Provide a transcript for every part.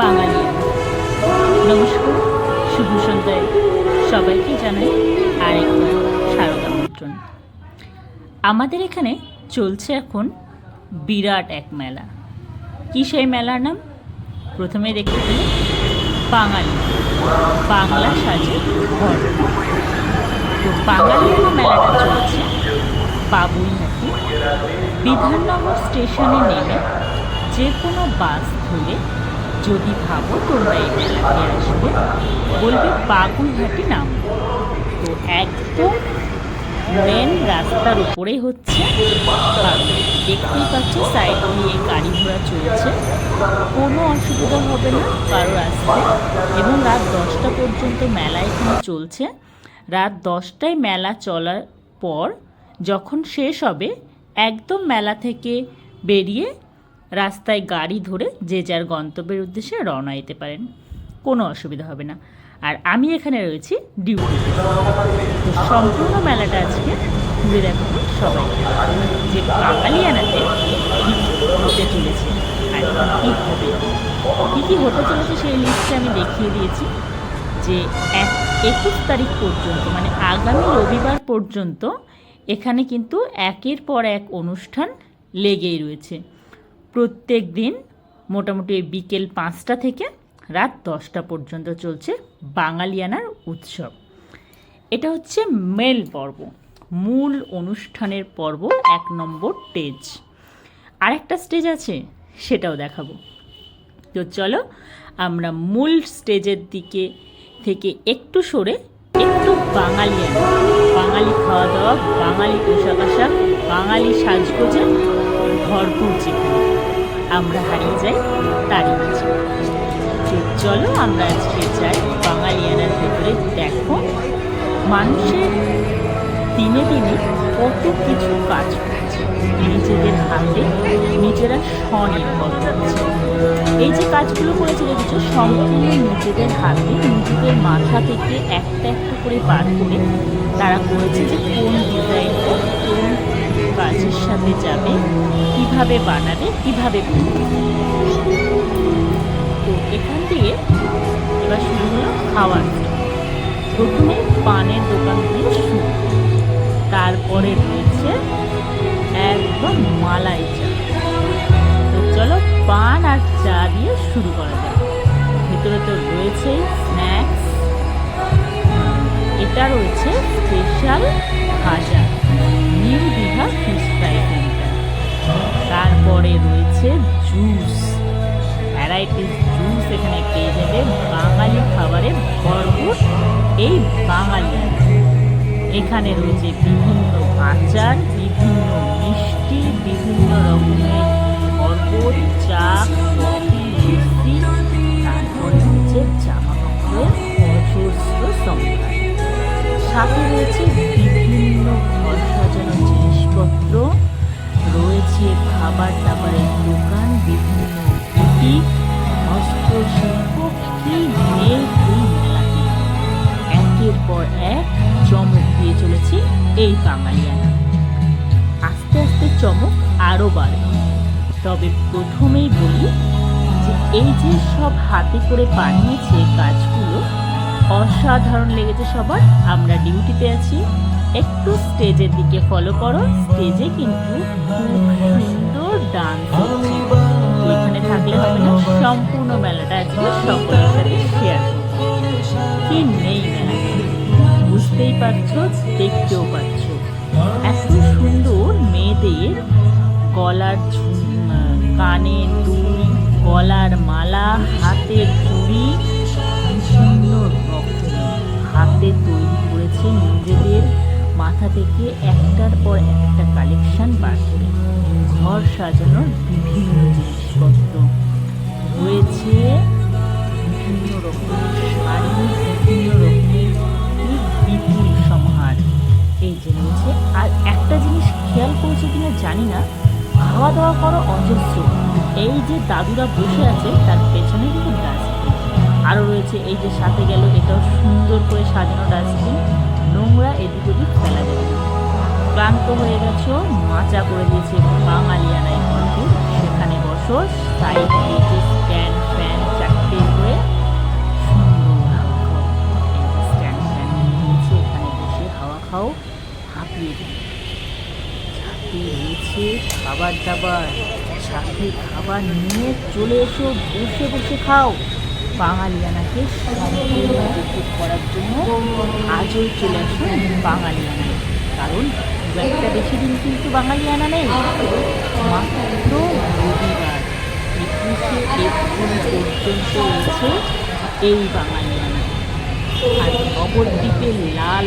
বাঙালি। নমস্কার, শুভ সন্ধ্যায়। সবাইকে জানাই আরেকবার স্বাগত আমন্ত্রণ। আমাদের এখানে চলছে এখন বিরাট এক মেলা। কি সেই মেলার নাম? প্রথমে দেখতে পেলে বাঙালি। বাংলা সাজে ঘর তো বাঙালি মেলাটা চলছে বাবুইহাটি বিধাননগর স্টেশনে নেমে যে কোনো বাস ধরে যদি ভাবো তোমরা এই মেলাতে আসবে, বলবে বাগুইহাটি নাম। তো একদম মেন রাস্তার উপরেই হচ্ছে। দেখতেই পাচ্ছ সাইড দিয়ে গাড়ি ঘোড়া চলছে। কোনো অসুবিধা হবে না, কারও আসতে এবং রাত দশটা পর্যন্ত মেলা এখানে চলছে। রাত দশটায় মেলা চলার পর যখন শেষ হবে, একদম মেলা থেকে বেরিয়ে রাস্তায় গাড়ি ধরে যে যার গন্তব্যের উদ্দেশ্যে রওনা দিতে পারেন। কোনো অসুবিধা হবে না। আর আমি এখানে রয়েছি ডিউটিতে তো। সম্পূর্ণ মেলাটা আজকে ঘুরে দেখাবো সবাই যে বাঙালিয়ানাতে হতে চলেছে আর কী হবে। কী কী হতে চলেছে সেই লিস্টে আমি দেখিয়ে দিয়েছি যে এক একুশ তারিখ পর্যন্ত মানে আগামী রবিবার পর্যন্ত এখানে কিন্তু একের পর এক অনুষ্ঠান লেগেই রয়েছে। প্রত্যেক দিন মোটামুটি বিকেল পাঁচটা থেকে রাত দশটা পর্যন্ত চলছে বাঙালিয়ানার উৎসব। এটা হচ্ছে মেল পর্ব, মূল অনুষ্ঠানের পর্ব এক নম্বর স্টেজ। আরেকটা স্টেজ আছে, সেটাও দেখাবো। তো চলো, আমরা মূল স্টেজের দিকে থেকে একটু সরে একটু বাঙালিয়ানা, বাঙালি খাওয়া দাওয়া বাঙালি পোশাক আশাক বাঙালি সাজগোজে ভরপুর যেখানে আমরা হারিয়ে যাই তারই মাঝে। চলো আমরা আজকে যাই বাঙালিয়ানার ভেতরে। দেখো, মানুষের দিনে দিনে কত কিছু কাজ করছে নিজেদের হাতে নিজেরা স্বনির্ভর হচ্ছে। এই যে কাজগুলো করেছে দেখেছ, সম্পূর্ণ নিজেদের হাতে, নিজেদের মাথা থেকে একটা একটা করে বার করে তারা করেছে যে কোন ডিজাইনটা কোন কাজের সাথে যাবে, কীভাবে বানাবে, কীভাবে করবে। তো এখান থেকে এবার শুরু হলো খাওয়ার। প্রথমে পানের দোকান দিয়ে শুরু তারপরে রয়েছে একদম মালাই চা। তো চলো পান আর চা দিয়ে শুরু করা যাক। ভেতরে তো রয়েছে স্ন্যাক্স এটা রয়েছে স্পেশাল ভাজা। নিউ দীঘা ফিশ ফ্রাই তারপরে রয়েছে জুস ভ্যারাইটিস জুস এখানে পেয়ে যাবে বাঙালি খাবারে ভরপুর এই বাঙালি। এখানে রয়েছে বিভিন্ন আচার, বিভিন্ন মিষ্টি, বিভিন্ন রকমের শরবত চা বাড়বে তবে প্রথমেই বলি যে এই যে সব হাতে করে বানিয়েছে কাজগুলো, অসাধারণ লেগেছে সবার। আমরা ডিউটিতে আছি। একটু স্টেজের দিকে ফলো করো। স্টেজে কিন্তু সুন্দর ডান্স এখানে থাকলে হবে না, সম্পূর্ণ মেলাটা আজকে সকলের সাথে শেয়ার কি নেই বুঝতেই পারছ, দেখতেও পাচ্ছ। এত সুন্দর মেয়েদের গলার কানের দুল গলার মালা হাতের চুড়ি রকমের হাতে তৈরি করেছে। নিজেদের মাথা থেকে একটার পর একটা কালেকশন বার করে ঘর সাজানোর বিভিন্ন জিনিসপত্র রয়েছে। বিভিন্ন রকমের শাড়ি, বিভিন্ন রকমের বিপুল সমাহার এই যে রয়েছে। আর একটা জিনিস খেয়াল করেছে কিনা জানি না খাওয়া দাওয়া করো অজস্র। এই যে দাদুরা বসে আছে, তার পেছনে কিন্তু ডাস্টবিন আরও রয়েছে এই যে সাথে গেল এটাও সুন্দর করে সাজানো ডাস্টবিন নোংরা এদিক ওদিক ফেলা যাবে ক্লান্ত হয়ে গেছো, মাচা করে দিয়েছে বাঙালিয়ানায় ভরপুর সেখানে বসো সাইড দিয়েছে স্ট্যান্ড ফ্যান চারটে হয়ে সুন্দর স্ট্যান্ড ফ্যান নিয়ে এখানে বসে হাওয়া খাও, হাঁপিয়ে দিই খাবার দাবার সাথে খাবার নিয়ে চলে এসো, বসে বসে খাও। বাঙালিয়ানাকে উপভোগ করার জন্য আজও চলে আসো বাঙালিয়ানায়। কারণ খুব একটা বেশি দিন কিন্তু বাঙালিয়ানা নেই, মাত্র রবিবার। একুশে এপ্রিল পর্যন্ত রয়েছে এই বাঙালিয়ানা। আর দিকে লাল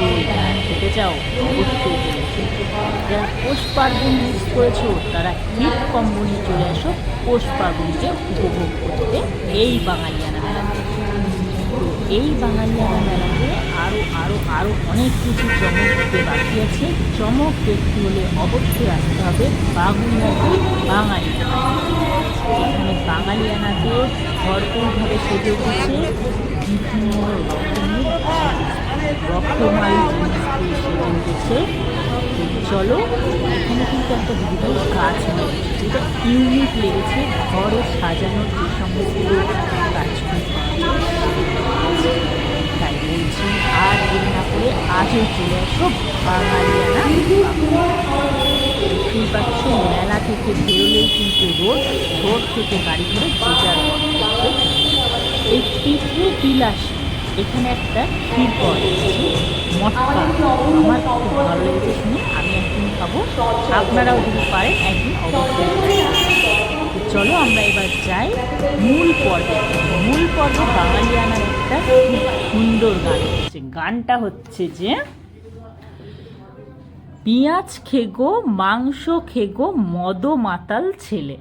দই খেতে চাও? অবশ্যই চলে যারা পোষ পার্বণ মিস করেছ, তারা হিট কম্বনি চলে আসো। পোষ পার্বণকে উপভোগ করতে। এই তো এই বাঙালিয়ানা মেলাতে আরও আরও আরও অনেক কিছু চমক দিতে বাকি আছে। চমক দেখতে হলে অবশ্যই আসতে হবে বাগুইয়াতে বাঙালি এখানে বাঙালিয়ানাতে ভরপুরভাবে সেজে উঠেছে। বিভিন্ন রকমের জিনিস সেজে উঠেছে। চলো, এখানে কিন্তু একটা বিভিন্ন গাছ রয়েছে যেটা ইউনিক লেগেছে, ঘরে সাজানোর যে সমস্ত আজও চলে আসো পাচ্ছ মেলা থেকে বেরোলেই কিন্তু রোড রোড থেকে গাড়ি ধরে যে যার এই পিঠে বিলাস, এখানে একটা ক্ষীর পাওয়া যাচ্ছে মটকা, আমার খুব ভালো লেগেছে শুনে। আমি একদিন খাব। আপনারাও যদি পারেন, একদিন অবশ্যই চলো আমরা এবার যাই মূল পর্বে। মূল পর্বে বাঙালিয়ানার একটা সুন্দর গান হচ্ছে। গানটা হচ্ছে যে, পেঁয়াজ খেগো, মাংস খেগো, মদ মাতাল ছেলে।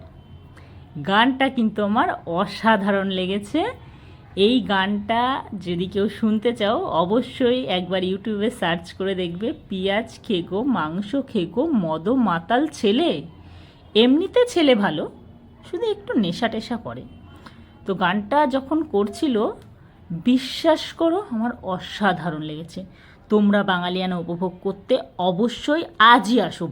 গানটা কিন্তু আমার অসাধারণ লেগেছে। এই গানটা যদি কেউ শুনতে চাও, অবশ্যই একবার ইউটিউবে সার্চ করে দেখবে, পেঁয়াজ খেগো, মাংস খেগো, মদ মাতাল ছেলে। এমনিতে ছেলে ভালো শুধু একটু নেশা টেশা করে। তো গানটা যখন করছিল, বিশ্বাস করো আমার অসাধারণ লেগেছে। তোমরা বাঙালিয়ানা উপভোগ করতে অবশ্যই আজই আসো।